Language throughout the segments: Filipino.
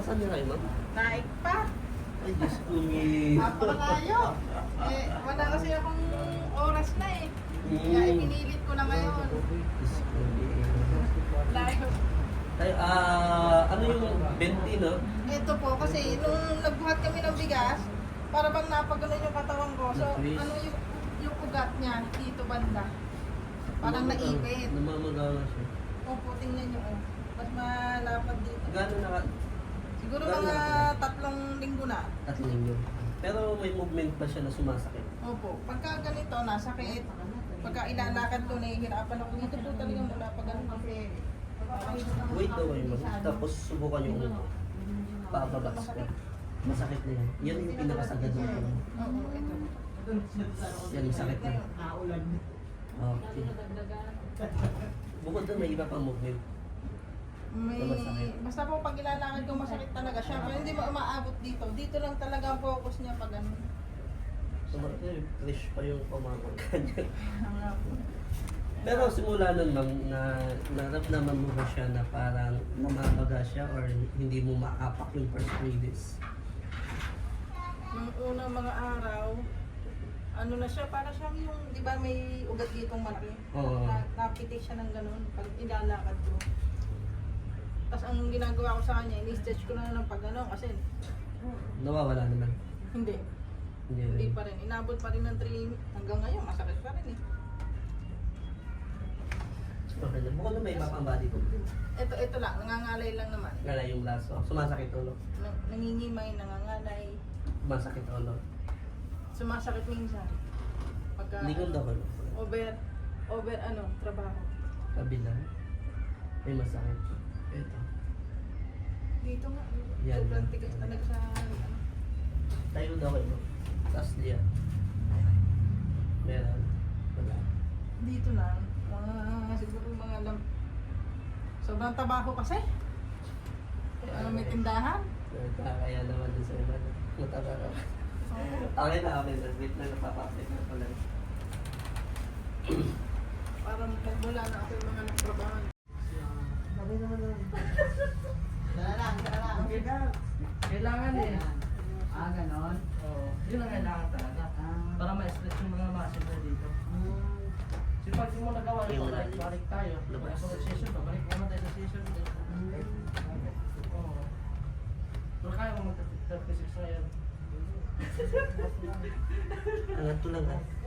Nasaan ni Raymond? Naik pa. Ay, Diyos ko ni... Napakalayo. Eh, wala kasi akong oras na eh. Kaya ipinilit ko na ngayon. Diyos ko ni... Layo. Tayo, ah, ano yung 20, no? Ito po kasi nung nagbuhat kami ng bigas, para bang napaganon yung katawan ko. So, Na-twist. ano yung, yung ugat niya dito banda. Parang naipit. Namamagawa siya. Opo, tingnan nyo. Oh. Mas malapad dito. Gano'n naka... Siguro mga tatlong linggo na. Tatlong linggo. Pero may movement pa siya na sumasakit. Opo. Pagka ganito, nasakit. Pagka ilalakad ko, nahihirapan ako. Dito po talaga mula pag ganun kasi. Wait daw kayo mag Tapos subukan yung ulo. Pababa ka. Masakit na yan. Yan yung pinakasagad ng ulo. Oo, ito. Yan, masakit na. Okay. Bukod doon, may iba pang movement. May, basta po pag ilalakad ko, masakit talaga siya. Pero hindi mo umaabot dito. Dito lang talaga ang focus niya pag ano. So, eh, fresh pa yung pamangkot po. Pero simula nun, ma'am, na naramdaman mo ba siya na parang namamaga siya or hindi mo maapak yung first days? Nung unang mga araw, ano na siya, para siyang yung, di ba may ugat ditong malaki? Oo. Na, napitik siya ng ganun pag ilalakad ko. Tapos ang ginagawa ko sa kanya, ini-stretch ko na ng pag ano, kasi Nawawala naman. hindi. Hindi Hindi rin. pa rin. Inabot pa rin ng 3 hanggang ngayon, masakit pa rin eh. Okay na. Bukod doon, may iba pang body ko. Ito, ito lang, nangangalay lang naman. Gala yung braso. Sumasakit ulo. Nang, nangingimay, nangangalay. Sumasakit ulo. Sumasakit minsan. Pagka Lingon daw ko. over, over ano, trabaho. Kabila. May masakit. Ito. Dito nga, Yan. sobrang tigas talaga sa ano. Tayo daw kayo. Tapos diyan. Meron. Wala. Dito lang, mga siguro mga lam... Sobrang tabaho kasi. Ano may tindahan? Kaya naman din sa iba. Mataba ka. Okay na, okay na. Wait na, napapakit na pala. Parang magmula na ako yung mga nagtrabaho. Okay naman Dala lang, lang. Kailangan eh. Ah, ganon. Oo. Yun ang kailangan talaga. Ah. Para ma-stretch yung mga muscle na dito. Hmm. Kasi pag yung mo nagawa Yung ito, balik, tayo. Labas. Sa session, babalik naman tayo sa session. Oo. Pero kaya mo mag-36 ngayon. Angat to lang ha.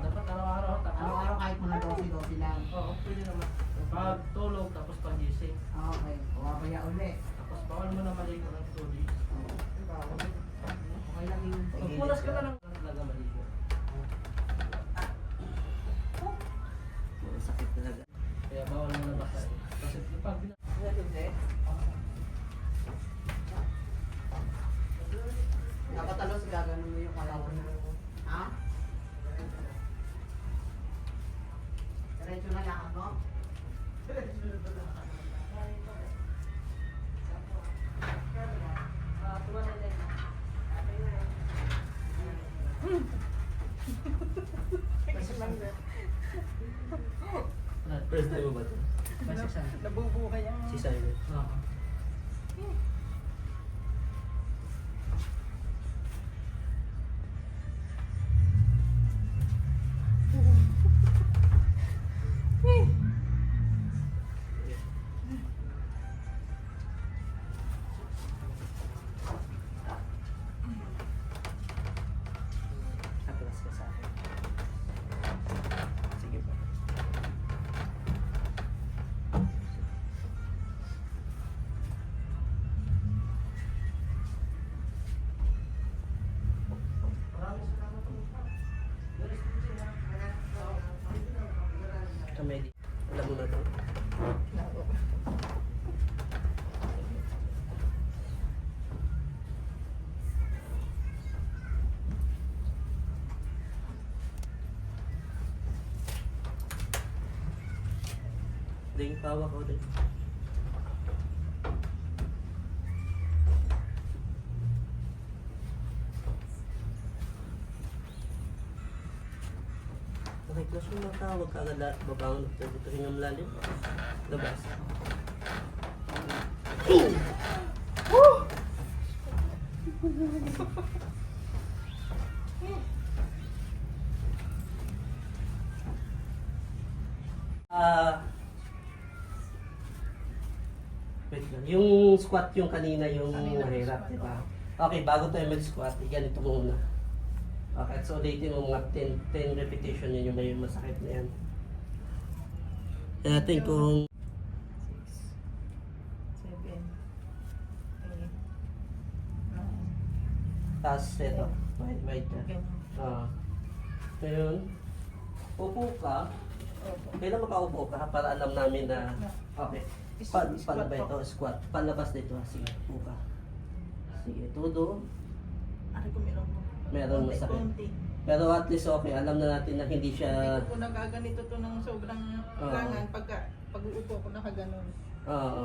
Dapat araw-araw, tapos. Araw-araw kahit mga dosi-dosi lang. Oo, pwede naman. Pag tulog, tapos pag gising. Ah, Okay, kumabaya uli. Tapos bawal mo na maligo ng tubig. Okay lang yun. Magpunas ka na ng First time mo ba ito? Nabubuhay ang... Si Simon. Oo. Alam mo na to. Ding tawa ko din. Okay, close mo mata. Huwag ka agad babangon. Dito hinga malalim. Labas. Ah. wait lang. Yung squat yung kanina yung squat, di ba? Okay, bago tayo mag-squat, ganito muna. Okay, so ulitin mo mga 10, 10 repetition yun yung may masakit na yan. Kaya natin kung Seven. Eight. Nine. taas ito. Wait, wait. Ah. Ngayon, upo ka. Kailan makaupo ka para alam namin na okay. Pa, po. ito? Squat. Palabas dito. Sige, upo ka. Sige, todo. Ano ko meron po? Meron Konti, masakit. konti. Pero at least okay, alam na natin na hindi siya... Hindi ko po nagaganito to ng sobrang Oo. langan pagka pag uupo ko nakaganon. Oo.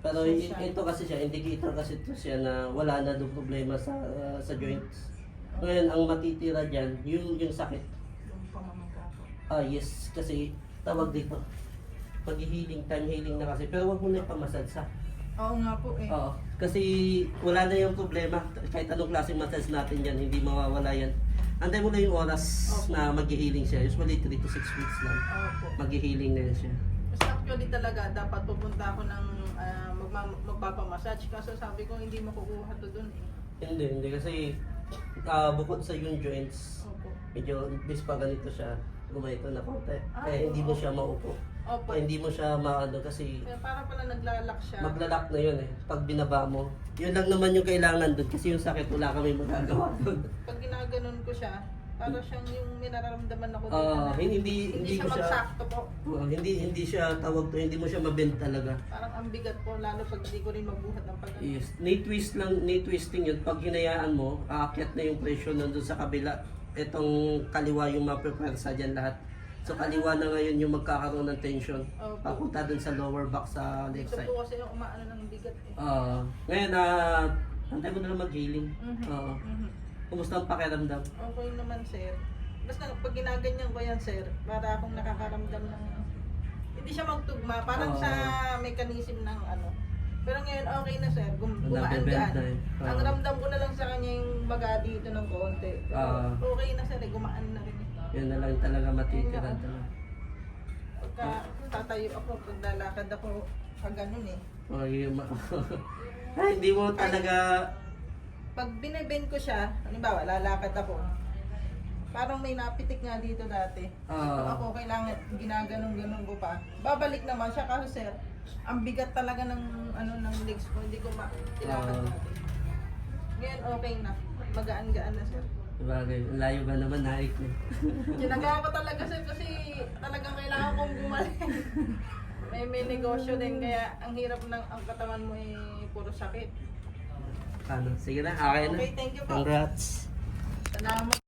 Pero So, i- ito kasi siya, indicator kasi ito siya na wala na daw problema sa ah, sa joints. Ngayon, ang matitira dyan, yung, yung sakit. Yung pamamangka ko. Ah, yes, kasi tawag dito. Pag-healing, time healing na kasi. Pero wag mo na ipamassage ha. Oo nga po eh. Oo. Kasi wala na yung problema. Kahit anong klaseng massage natin yan, hindi mawawala yan. Antay mo na yung oras Opo. na mag-healing siya. Usually 3 to 6 weeks lang. Opo. Mag-healing na yan siya. Kasi actually talaga dapat pupunta ako ng ah, magma- magpapamassage kaso sabi ko hindi makukuha to dun eh. Hindi, hindi. Kasi ah, bukod sa yung joints, Opo. medyo bis pa ganito siya. Gumayto na konti. Ah, Kaya hindi mo siya maupo. Opo. Hindi mo siya maano kasi Kaya para pala naglalak siya. maglalak na yun eh. Pag binaba mo. Yun lang naman yung kailangan doon kasi yung sakit wala kami magagawa doon. Pag ginaganon ko siya, para siyang yung minararamdaman ako dito Ah, na hindi, hindi, hindi siya ko siya magsakto po. Oo, hindi hindi siya tawag to, hindi mo siya mabend talaga. Parang ang bigat po, lalo pag hindi ko rin mabuhat ng pag Yes, knee twist lang, knee twisting yun. Pag hinayaan mo, aakyat na yung pressure nandun sa kabila. Itong kaliwa yung maprepersa dyan lahat. So kaliwa na ngayon yung magkakaroon ng tension. Opo. Papunta dun sa lower back sa left Dito side. po kasi yung umaano ng bigat eh. Ah, ngayon na uh, antay mo na lang mag-healing. Mhm. Oo. Mhm. Kumusta ang pakiramdam? Okay naman, sir. Basta pag ginaganyan ko yan, sir, para akong nakakaramdam ng... Hindi siya magtugma, parang Oo. sa mechanism ng ano. Pero ngayon, okay na, sir. Gum gumaan-gaan. eh. Ang ramdam ko na lang sa kanya yung maga dito ng konti. Pero Ah. okay na, sir. Eh. Gumaan na rin. Yun na lang talaga matitira. Pagka tatayo ako, pag lalakad ako, pag ganun eh. Oh, yung ma- Ay, hindi mo talaga Pag binibend ko siya, halimbawa, lalakad ako, parang may napitik nga dito dati. Ah. Ako, kailangan ginaganon-ganon ko pa. Babalik naman siya kasi sir, ang bigat talaga ng ano ng legs ko, hindi ko ma-ilakad Ah. natin. Ngayon okay na, magaan-gaan na sir. Bagay, ang layo ba naman naik mo? Tinaga ko talaga sir kasi talagang kailangan kong bumalik. may may negosyo din kaya ang hirap ng ang katawan mo ay puro sakit. Ano, sige na, okay na. Okay, thank you po. Congrats. Salamat.